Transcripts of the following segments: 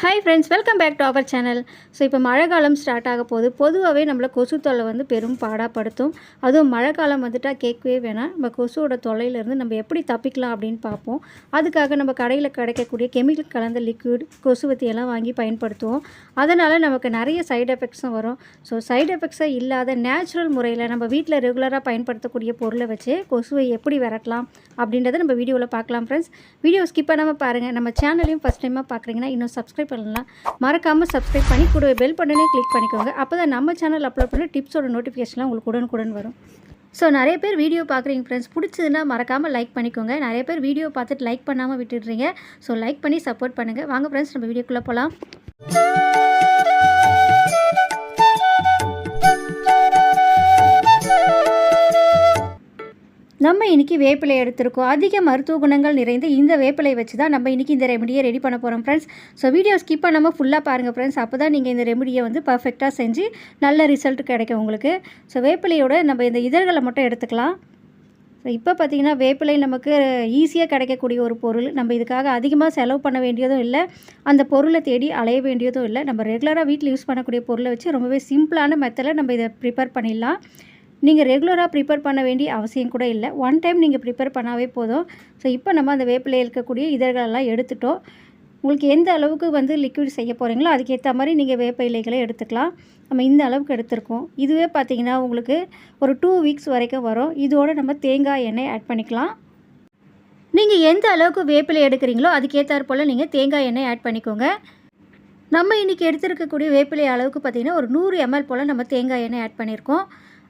Hi friends welcome back to our channel so இப்போ மழை காலம் ஸ்டார்ட் ஆக போது பொதுவாகவே நம்மளை கொசு தொல்லை வந்து பெரும் பாடாப்படுத்தும். அதுவும் மழை காலம் வந்துட்டால் கேட்கவே வேணாம். நம்ம கொசுவோட தொல்லையிலேருந்து நம்ம எப்படி தப்பிக்கலாம் அப்படின்னு பார்ப்போம். அதுக்காக நம்ம கடையில் கிடைக்கக்கூடிய கெமிக்கல் கலந்த லிக்விட் கொசுவத்தி எல்லாம் வாங்கி பயன்படுத்துவோம். அதனால் நமக்கு நிறைய சைடு எஃபெக்ட்ஸும் வரும். ஸோ சைடு எஃபெக்ட்ஸே இல்லாத நேச்சுரல் முறையில் நம்ம வீட்டில் ரெகுலராக பயன்படுத்தக்கூடிய பொருளை வச்சு கொசுவை எப்படி விரட்டலாம் அப்படின்றத நம்ம வீடியோவில் பார்க்கலாம் ஃப்ரெண்ட்ஸ் வீடியோ ஸ்கிப் பண்ணாமல் பாருங்கள் நம்ம சேனலையும் ஃபஸ்ட் டைமாக பார்க்குறீங்கன்னா இன்னும் சப்ஸ்கிரைப் பண்ணலாம் மறக்காமல் சப்ஸ்கிரைப் பண்ணி கூட பெல் பட்டனே கிளிக் பண்ணிக்கோங்க. அப்போ தான் நம்ம சேனல் அப்லோட் பண்ண டிப்ஸோட நோட்டிஃபிகேஷன்லாம் உங்களுக்கு உடனுக்குடன் வரும். ஸோ நிறைய பேர் வீடியோ பார்க்குறீங்க ஃப்ரெண்ட்ஸ் பிடிச்சதுன்னா மறக்காமல் லைக் பண்ணிக்கோங்க. நிறைய பேர் வீடியோ பார்த்துட்டு லைக் பண்ணாமல் விட்டுடுறீங்க. ஸோ லைக் பண்ணி சப்போர்ட் பண்ணுங்கள் வாங்க ஃப்ரெண்ட்ஸ் நம்ம வீடியோக்குள்ளே போகலாம் நம்ம இன்றைக்கி வேப்பிலை எடுத்திருக்கோம். அதிக மருத்துவ குணங்கள் நிறைந்த இந்த வேப்பிலை வச்சு தான் நம்ம இன்றைக்கி இந்த ரெமடியை ரெடி பண்ண போகிறோம் ஃப்ரெண்ட்ஸ் ஸோ வீடியோ ஸ்கிப் பண்ணாமல் ஃபுல்லாக பாருங்கள் ஃப்ரெண்ட்ஸ் அப்போ தான் நீங்கள் இந்த ரெமடியை வந்து பர்ஃபெக்டாக செஞ்சு நல்ல ரிசல்ட் கிடைக்கும் உங்களுக்கு. ஸோ வேப்பிலையோட நம்ம இந்த இதழ்களை மட்டும் எடுத்துக்கலாம். ஸோ இப்போ பார்த்திங்கன்னா வேப்பிலை நமக்கு ஈஸியாக கிடைக்கக்கூடிய ஒரு பொருள். நம்ம இதுக்காக அதிகமாக செலவு பண்ண வேண்டியதும் இல்லை. அந்த பொருளை தேடி அலைய வேண்டியதும் இல்லை. நம்ம ரெகுலராக வீட்டில் யூஸ் பண்ணக்கூடிய பொருளை வச்சு ரொம்பவே சிம்பிளான மெத்தடில் நம்ம இதை ப்ரிப்பேர் பண்ணிடலாம். நீங்கள் ரெகுலராக ப்ரிப்பேர் பண்ண வேண்டிய அவசியம் கூட இல்லை. ஒன் டைம் நீங்கள் ப்ரிப்பேர் பண்ணாவே போதும். ஸோ இப்போ நம்ம அந்த வேப்பிலையில் இருக்கக்கூடிய இதழ்களெல்லாம் எடுத்துட்டோம். உங்களுக்கு எந்த அளவுக்கு வந்து லிக்விட் செய்ய போகிறீங்களோ அதுக்கேற்ற மாதிரி நீங்கள் வேப்ப இலைகளை எடுத்துக்கலாம். நம்ம இந்த அளவுக்கு எடுத்திருக்கோம். இதுவே பார்த்தீங்கன்னா உங்களுக்கு ஒரு டூ வீக்ஸ் வரைக்கும் வரும். இதோட நம்ம தேங்காய் எண்ணெய் ஆட் பண்ணிக்கலாம். நீங்கள் எந்த அளவுக்கு வேப்பிலை எடுக்கிறீங்களோ அதுக்கேற்றாற் போல் நீங்கள் தேங்காய் எண்ணெய் ஆட் பண்ணிக்கோங்க. நம்ம இன்றைக்கி எடுத்துருக்கக்கூடிய வேப்பிலை அளவுக்கு பார்த்திங்கன்னா ஒரு நூறு எம்எல் போல் நம்ம தேங்காய் எண்ணெய் ஆட் பண்ணியிருக்கோம்.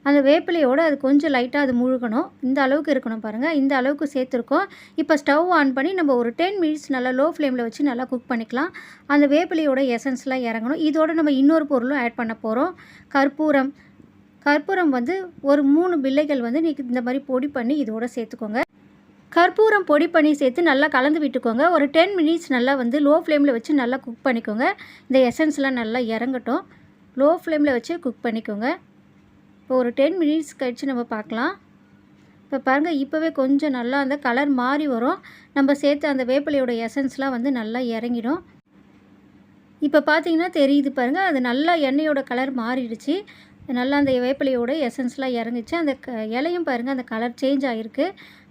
அந்த வேப்பிலையோடு அது கொஞ்சம் லைட்டாக அது முழுகணும். இந்த அளவுக்கு இருக்கணும் பாருங்கள் இந்த அளவுக்கு சேர்த்துருக்கோம். இப்போ ஸ்டவ் ஆன் பண்ணி நம்ம ஒரு டென் மினிட்ஸ் நல்லா லோ ஃப்ளேமில் வச்சு நல்லா குக் பண்ணிக்கலாம். அந்த வேப்பிலையோட எசன்ஸ்லாம் இறங்கணும். இதோட நம்ம இன்னொரு பொருளும் ஆட் பண்ண போகிறோம் கற்பூரம். கற்பூரம் வந்து ஒரு மூணு பிள்ளைகள் வந்து நீ இந்த மாதிரி பொடி பண்ணி இதோட சேர்த்துக்கோங்க. கற்பூரம் பொடி பண்ணி சேர்த்து நல்லா கலந்து விட்டுக்கோங்க. ஒரு டென் மினிட்ஸ் நல்லா வந்து லோ ஃப்ளேமில் வச்சு நல்லா குக் பண்ணிக்கோங்க. இந்த எசன்ஸ்லாம் நல்லா இறங்கட்டும். லோ ஃப்ளேமில் வச்சு குக் பண்ணிக்கோங்க. இப்போ ஒரு டென் மினிட்ஸ் கழித்து நம்ம பார்க்கலாம். இப்போ பாருங்கள் இப்போவே கொஞ்சம் நல்லா அந்த கலர் மாறி வரும். நம்ம சேர்த்து அந்த வேப்பிலையோட எசன்ஸ்லாம் வந்து நல்லா இறங்கிடும். இப்போ பார்த்தீங்கன்னா தெரியுது பாருங்கள் அது நல்லா எண்ணெயோட கலர் மாறிடுச்சு. நல்லா அந்த வேப்பிலையோட எசன்ஸ்லாம் இறங்குச்சு. அந்த க இலையும் பாருங்கள் அந்த கலர் சேஞ்ச் ஆகிருக்கு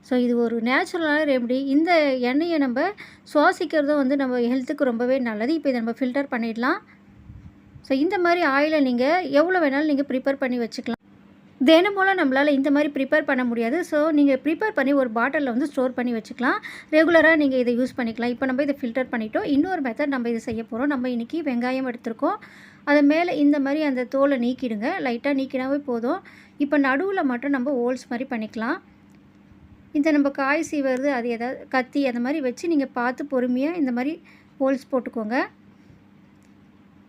ஸோ இது ஒரு நேச்சுரலான ரெமடி இந்த எண்ணெயை நம்ம சுவாசிக்கிறதும் வந்து நம்ம ஹெல்த்துக்கு ரொம்பவே நல்லது. இப்போ இதை நம்ம ஃபில்டர் பண்ணிடலாம். ஸோ இந்த மாதிரி ஆயிலை நீங்கள் எவ்வளோ வேணாலும் நீங்கள் ப்ரிப்பேர் பண்ணி வச்சுக்கலாம். தினமும் நம்மளால் இந்த மாதிரி ப்ரிப்பேர் பண்ண முடியாது. ஸோ நீங்கள் ப்ரிப்பேர் பண்ணி ஒரு பாட்டிலில் வந்து ஸ்டோர் பண்ணி வச்சுக்கலாம். ரெகுலராக நீங்கள் இதை யூஸ் பண்ணிக்கலாம். இப்போ நம்ம இதை ஃபில்டர் பண்ணிட்டோம். இன்னொரு மெத்தட் நம்ம இதை செய்ய போகிறோம் நம்ம இன்றைக்கி வெங்காயம் எடுத்திருக்கோம். அது மேலே இந்த மாதிரி அந்த தோலை நீக்கிடுங்க. லைட்டாக நீக்கினாவே போதும். இப்போ நடுவில் மட்டும் நம்ம ஹோல்ஸ் மாதிரி பண்ணிக்கலாம். இந்த நம்ம காய் சீவுறது அது எதாவது கத்தி அந்த மாதிரி வச்சு நீங்கள் பார்த்து பொறுமையாக இந்த மாதிரி ஹோல்ஸ் போட்டுக்கோங்க.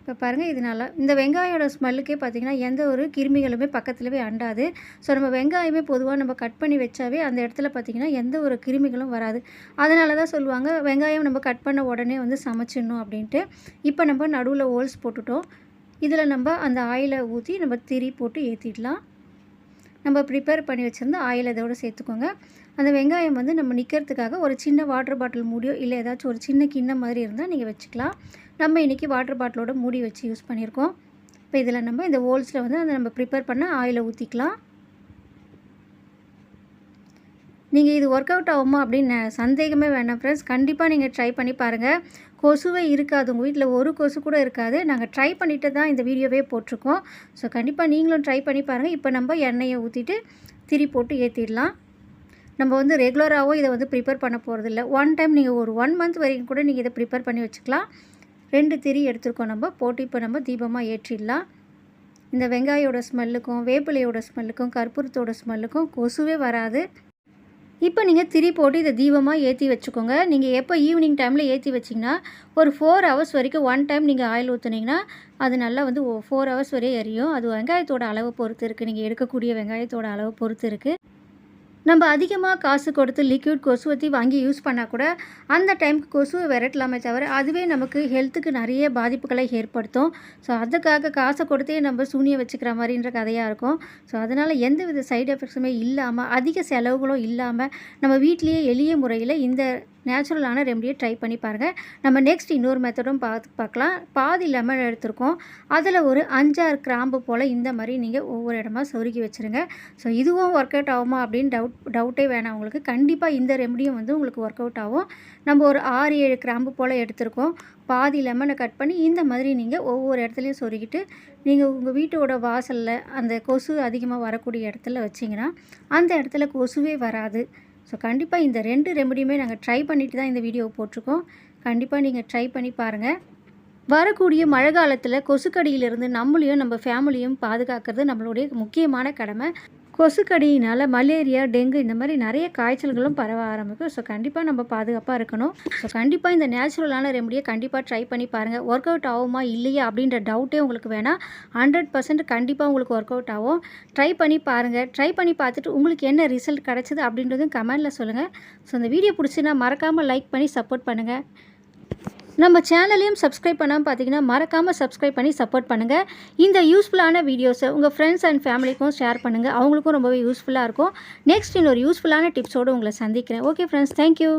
இப்போ பாருங்கள் இது நல்லா இந்த வெங்காயோட ஸ்மெல்லுக்கே பார்த்திங்கன்னா எந்த ஒரு கிருமிகளுமே பக்கத்துலவே அண்டாது. ஸோ நம்ம வெங்காயமே பொதுவாக நம்ம கட் பண்ணி வச்சாவே அந்த இடத்துல பார்த்திங்கன்னா எந்த ஒரு கிருமிகளும் வராது. அதனால தான் சொல்லுவாங்க வெங்காயம் நம்ம கட் பண்ண உடனே வந்து சமைச்சிடணும் அப்படின்ட்டு. இப்போ நம்ம நடுவில் ஹோல்ஸ் போட்டுட்டோம். இதில் நம்ம அந்த ஆயிலை ஊற்றி நம்ம திரி போட்டு ஏற்றிடலாம் நம்ம ப்ரிப்பேர் பண்ணி வச்சுருந்து ஆயில் இதோடு சேர்த்துக்கோங்க. அந்த வெங்காயம் வந்து நம்ம நிற்கிறதுக்காக ஒரு சின்ன வாட்டர் பாட்டில் மூடியோ இல்லை ஏதாச்சும் ஒரு சின்ன கிண்ணம் மாதிரி இருந்தால் நீங்கள் வச்சுக்கலாம். நம்ம இன்றைக்கி வாட்டர் பாட்டிலோட மூடி வச்சு யூஸ் பண்ணியிருக்கோம் இப்போ இதில் நம்ம இந்த ஹோல்ஸில் வந்து அதை நம்ம ப்ரிப்பேர் பண்ண ஆயிலை ஊற்றிக்கலாம் நீங்கள் இது ஒர்க் அவுட் ஆகுமா அப்படின்னு சந்தேகமே வேணாம் ஃப்ரெண்ட்ஸ் கண்டிப்பாக நீங்கள் ட்ரை பண்ணி பாருங்கள் கொசுவே இருக்காது. உங்கள் வீட்டில் ஒரு கொசு கூட இருக்காது. நாங்கள் ட்ரை பண்ணிட்டு தான் இந்த வீடியோவே போட்டிருக்கோம். ஸோ கண்டிப்பாக நீங்களும் ட்ரை பண்ணி பாருங்கள் இப்போ நம்ம எண்ணெயை ஊற்றிட்டு திரி போட்டு ஏற்றிடலாம் நம்ம வந்து ரெகுலராகவும் இதை வந்து ப்ரிப்பேர் பண்ண போகிறதில்ல ஒன் டைம் நீங்கள் ஒரு ஒன் மந்த் வரைக்கும் கூட நீங்கள் இதை ப்ரிப்பேர் பண்ணி வச்சுக்கலாம். ரெண்டு திரி எடுத்துருக்கோம் நம்ம. போட்டு இப்போ நம்ம தீபமாக ஏற்றிடலாம். இந்த வெங்காயோட ஸ்மெல்லுக்கும் வேப்பிலையோட ஸ்மெல்லுக்கும் கற்பூரத்தோட ஸ்மெல்லுக்கும் கொசுவே வராது. இப்போ நீங்கள் திரி போட்டு இதை தீபமாக ஏற்றி வச்சுக்கோங்க. நீங்கள் எப்போ ஈவினிங் டைமில் ஏற்றி வச்சிங்கன்னா ஒரு ஃபோர் ஹவர்ஸ் வரைக்கும் ஒன் டைம் நீங்கள் ஆயில் ஊற்றுனீங்கன்னா அது நல்லா வந்து ஃபோர் ஹவர்ஸ் வரையும் எரியும். அது வெங்காயத்தோட அளவு பொறுத்து இருக்குது நீங்கள் எடுக்கக்கூடிய வெங்காயத்தோட அளவு பொறுத்து இருக்குது நம்ம அதிகமாக காசு கொடுத்து லிக்விட் கொசுவத்தி வாங்கி யூஸ் பண்ணால் கூட அந்த டைமுக்கு கொசுவை விரட்டலாமே தவிர அதுவே நமக்கு ஹெல்த்துக்கு நிறைய பாதிப்புகளை ஏற்படுத்தும். ஸோ அதுக்காக காசை கொடுத்தே நம்ம சூனியை வச்சுக்கிற மாதிரின்ற கதையாக இருக்கும். ஸோ அதனால் எந்த வித சைடு எஃபெக்ட்ஸுமே இல்லாமல் அதிக செலவுகளும் இல்லாமல் நம்ம வீட்லேயே எளிய முறையில் இந்த நேச்சுரலான ரெமடியை ட்ரை பண்ணி பாருங்கள் நம்ம நெக்ஸ்ட் இன்னொரு மெத்தடும் பார்த்து பார்க்கலாம். பாதி லெமன் எடுத்திருக்கோம். அதில் ஒரு அஞ்சாறு கிராம்பு போல் இந்த மாதிரி நீங்கள் ஒவ்வொரு இடமா சொருகி வச்சுருங்க. ஸோ இதுவும் ஒர்க் அவுட் ஆகுமா அப்படின்னு டவுட் டவுட்டே வேணாம் உங்களுக்கு. கண்டிப்பாக இந்த ரெமடியும் வந்து உங்களுக்கு ஒர்க் அவுட் ஆகும். நம்ம ஒரு ஆறு ஏழு கிராம்பு போல் எடுத்திருக்கோம். பாதி லெமனை கட் பண்ணி இந்த மாதிரி நீங்கள் ஒவ்வொரு இடத்துலையும் சொருகிட்டு நீங்கள் உங்கள் வீட்டோட வாசலில் அந்த கொசு அதிகமாக வரக்கூடிய இடத்துல வச்சிங்கன்னா அந்த இடத்துல கொசுவே வராது. ஸோ கண்டிப்பாக இந்த ரெண்டு ரெமடியுமே நாங்கள் ட்ரை பண்ணிட்டு தான் இந்த வீடியோவை போட்டிருக்கோம். கண்டிப்பாக நீங்கள் ட்ரை பண்ணி பாருங்கள் வரக்கூடிய மழை காலத்தில் கொசுக்கடியிலிருந்து நம்மளையும் நம்ம ஃபேமிலியும் பாதுகாக்கிறது நம்மளுடைய முக்கியமான கடமை. கொசுக்கடியினால் மலேரியா டெங்கு இந்த மாதிரி நிறைய காய்ச்சல்களும் பரவ ஆரம்பிக்கும். ஸோ கண்டிப்பாக நம்ம பாதுகாப்பாக இருக்கணும். ஸோ கண்டிப்பாக இந்த நேச்சுரலான ரெமடியை கண்டிப்பாக ட்ரை பண்ணி பாருங்கள் ஒர்க் அவுட் ஆகுமா இல்லையா அப்படின்ற டவுட்டே உங்களுக்கு வேணால் ஹண்ட்ரட் பர்சன்ட் கண்டிப்பாக உங்களுக்கு ஒர்க் அவுட் ஆகும். ட்ரை பண்ணி பாருங்கள் ட்ரை பண்ணி பார்த்துட்டு உங்களுக்கு என்ன ரிசல்ட் கிடச்சிது அப்படின்றதும் கமெண்டில் சொல்லுங்கள் ஸோ இந்த வீடியோ பிடிச்சின்னா மறக்காமல் லைக் பண்ணி சப்போர்ட் பண்ணுங்கள் நம்ம சேனலையும் சப்ஸ்கிரைப் பண்ணாமல் பார்த்தீங்கன்னா மறக்காமல் சப்ஸ்கிரைப் பண்ணி சப்போர்ட் பண்ணுங்கள் இந்த யூஸ்ஃபுல்லான வீடியோஸை உங்கள் ஃப்ரெண்ட்ஸ் அண்ட் ஃபேமிலிக்கும் ஷேர் பண்ணுங்கள் அவங்களுக்கும் ரொம்பவே யூஸ்ஃபுல்லாக இருக்கும். நெக்ஸ்ட் இன்னொரு யூஸ்ஃபுல்லான டிப்ஸோடு உங்களை சந்திக்கிறேன். Okay friends thank you